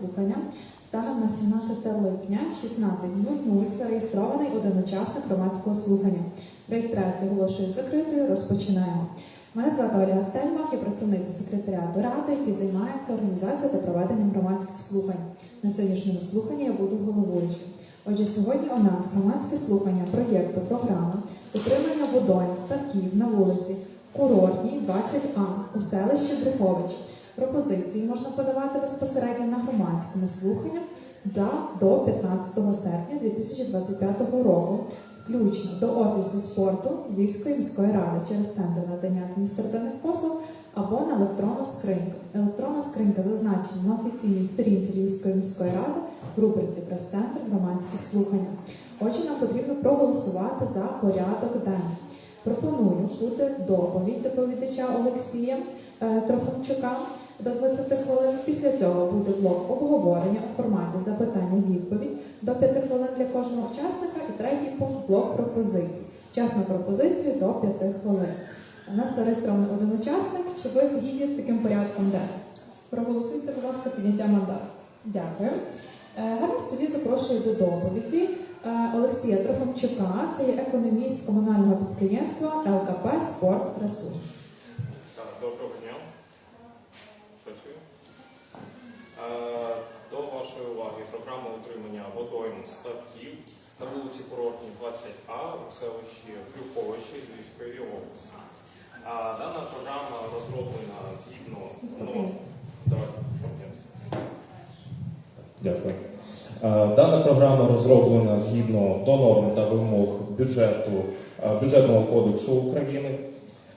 слухання станом на 17 липня 16.00 зареєстрований один учасник громадського слухання. Реєстрацію оголошую закритою. Розпочинаємо. Мене звати Ольга Стельмах, я працівниця секретаріату ради, який займається організацією та проведенням громадських слухань. На сьогоднішньому слуханні я буду головуючим. Отже, сьогодні у нас громадське слухання проєкту програми утримання водойм ставків на вулиці Курортній 20А у селищі Брюхович. Пропозиції можна подавати безпосередньо на громадському слуханні да, до 15 серпня 2025 року, включно до Офісу спорту Львівської міської ради через центр надання адміністративних послуг або на електронну скриньку. Електронна скринька зазначена на офіційній сторінці Львівської міської ради в рубриці Прес-центр громадські слухання. Отже, нам потрібно проголосувати за порядок денний. Пропоную бути доповідь доповідача Олексія е, Трофимчука до 20 хвилин. Після цього буде блок обговорення у форматі запитання-відповідь до 5 хвилин для кожного учасника. І третій пункт блок пропозицій. Час на пропозицію до 5 хвилин. У нас зареєстрований один учасник. Чи ви згідні з таким порядком денним? Проголосуйте, будь ласка, підняття мандату. Дякую. Е, Гаразд, тоді запрошую до доповіді е, Олексія Трохимчука, це є економіст комунального підприємства ЛКП Спорт Ресурс. До вашої уваги програма утримання водойм ставків на вулиці Курортній 20А у селищі Крюховичі Львівської області. Дана програма розроблена згідно давайте. Дякую. Е, Дана програма розроблена згідно до норм та вимог бюджету е, бюджетного кодексу України.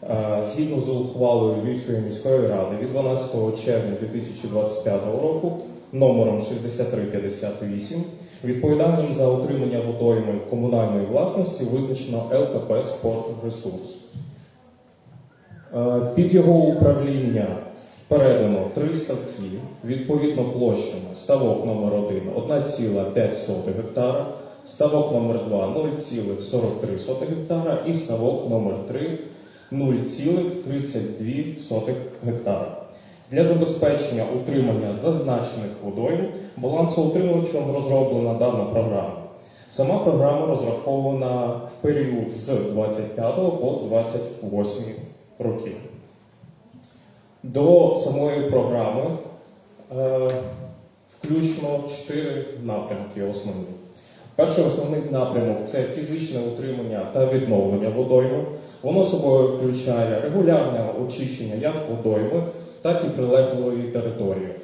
Е, Згідно з ухвалою Львівської міської ради від 12 червня 2025 року номером 6358 відповідальним за утримання водойми комунальної власності визначено ЛКП «Спортресурс». Е, Під його управління передано три ставки, відповідно площами. Ставок номер 1 1,5 гектара, ставок номер 2 0,43 гектара і ставок номер 3 0,32 гектара. Для забезпечення утримання зазначених водойм балансоутримувачем розроблена дана програма. Сама програма розрахована в період з 25 по 28 років. До самої програми е, включно чотири напрямки основні. Перший основний напрямок це фізичне утримання та відновлення водойми. Воно собою включає регулярне очищення як водойми, так і прилеглої території. Е,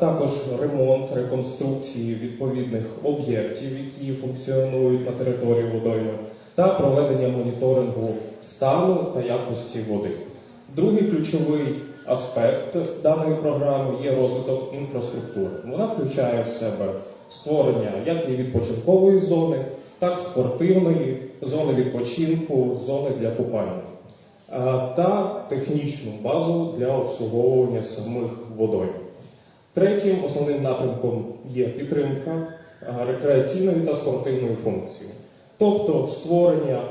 Також ремонт, реконструкції відповідних об'єктів, які функціонують на території водойми, та проведення моніторингу стану та якості води. Другий ключовий аспект даної програми є розвиток інфраструктури. Вона включає в себе створення як відпочинкової зони, так і спортивної зони відпочинку, зони для купання та технічну базу для обслуговування самих водойм. Третім основним напрямком є підтримка рекреаційної та спортивної функції, тобто створення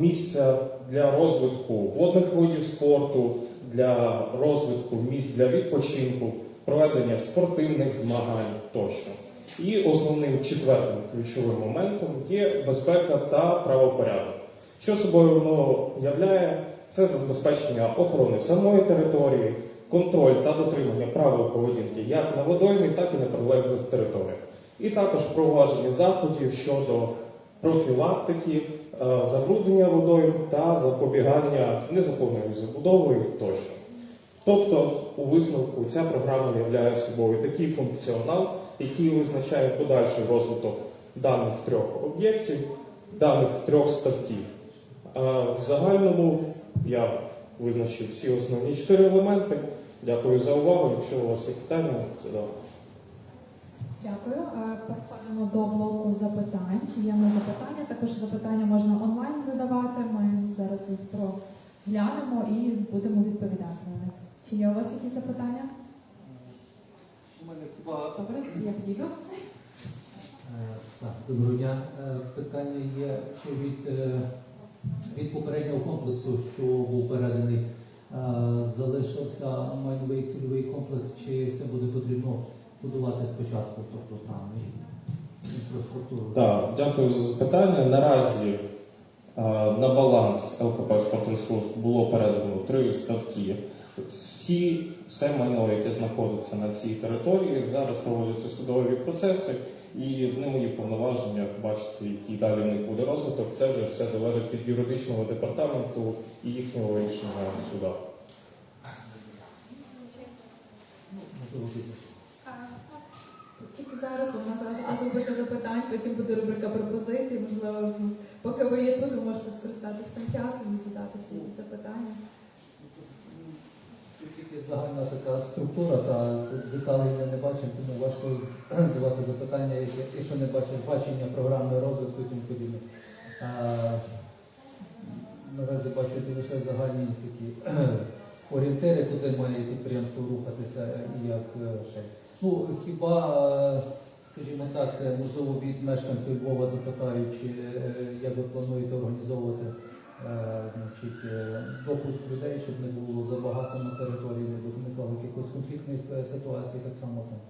місця для розвитку водних видів спорту, для розвитку місць для відпочинку, проведення спортивних змагань тощо. І основним четвертим ключовим моментом є безпека та правопорядок. Що собою воно являє? Це забезпечення охорони самої території, контроль та дотримання правил поведінки як на водоймі, так і на прилеглих територіях. І також впровадження заходів щодо профілактики, е, забруднення водою та запобігання незаконною забудовою тощо. Тобто, у висновку ця програма являє собою такий функціонал, який визначає подальший розвиток даних трьох об'єктів, даних трьох ставків. В загальному я визначив всі основні чотири елементи. Дякую за увагу. Якщо у вас є питання, задавайте. Дякую. Переходимо до блоку запитань. Чи є в нас запитання? Також запитання можна онлайн задавати. Ми зараз їх проглянемо і будемо відповідати на них. Чи є у вас якісь запитання? У мене багато. Добре, я підійду. Е, Так, доброго дня. Е, Питання є чи від, е, від попереднього комплексу, що був переданий залишився майновий цільовий комплекс, чи це буде потрібно будувати спочатку, тобто там інфраструктуру? Так, дякую за запитання. Наразі на баланс ЛКП «Спортресурс» було передано три ставки. Всі, все майно, яке знаходиться на цій території, зараз проводяться судові процеси, і в не мої повноваження бачити, який далі в них буде розвиток. Це вже все залежить від юридичного департаменту і їхнього рішення суда. Тільки зараз в нас зараз рубрика запитань, потім буде рубрика пропозицій. Можливо, поки ви є тут, ви можете скористатися тим часом і задати ще запитання. Тільки загальна така структура, та тут деталей ми не бачимо, тому важко давати запитання, якщо не бачиш бачення програми розвитку і тому подібне. Наразі бачу лише загальні такі орієнтири, куди має підприємство рухатися і як е, ще. Ну, хіба, скажімо так, е, можливо, від мешканців Львова запитають, е, як ви плануєте організовувати допуск людей, щоб не було забагато на території, не виникало якихось конфліктних е, ситуацій, так само там,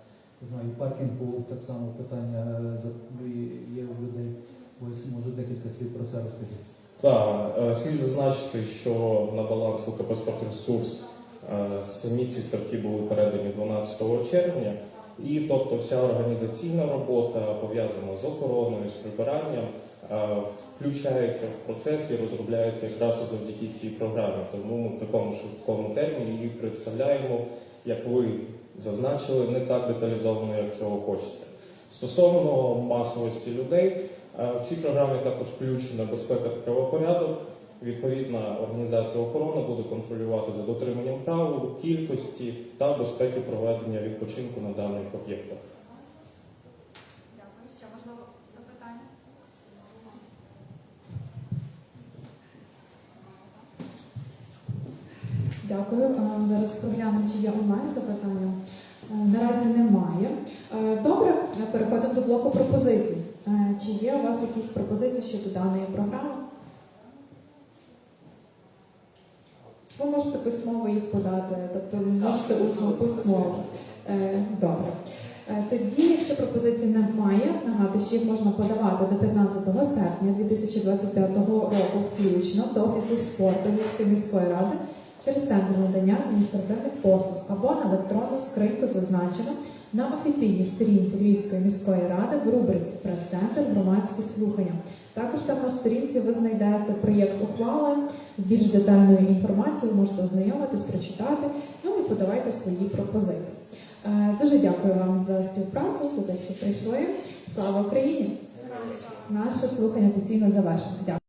знаю, паркінгу, так само питання е, є у людей. Ось може декілька слів про це розкажіть. Так, е, слід зазначити, що на баланс ЛКП «Спортресурс» е, самі ці ставки були передані 12 червня, і тобто вся організаційна робота пов'язана з охороною, з прибиранням, е, включається в процес і розробляється якраз завдяки цій програмі. Тому ми в такому швидкому терміні її представляємо, як ви зазначили, не так деталізовано, як цього хочеться. Стосовно масовості людей, в цій програмі також включена безпека та правопорядок. Відповідна організація охорони буде контролювати за дотриманням правил, кількості та безпеки проведення відпочинку на даних об'єктах. Дякую. Ще можливо запитання? Дякую. Зараз проглянемо, чи є онлайн запитання. Е, Наразі немає. Е, Добре, е, переходимо до блоку пропозицій. Чи є у вас якісь пропозиції щодо даної програми? Ви можете письмово їх подати, тобто можете усно письмово. Добре. Тоді, якщо пропозицій немає, нагадую, що їх можна подавати до 15 серпня 2025 року включно до Офісу спорту Львівської міської ради через центр надання адміністративних послуг або на електронну скриньку зазначено на офіційній сторінці Львівської міської ради в рубриці Прес-центр громадські слухання. Також там на сторінці ви знайдете проєкт ухвали з більш детальною інформацією, ви можете ознайомитись, прочитати, ну і подавайте свої пропозиції. Е, Дуже дякую вам за співпрацю, за те, що прийшли. Слава Україні! Наше слухання офіційно завершено. Дякую.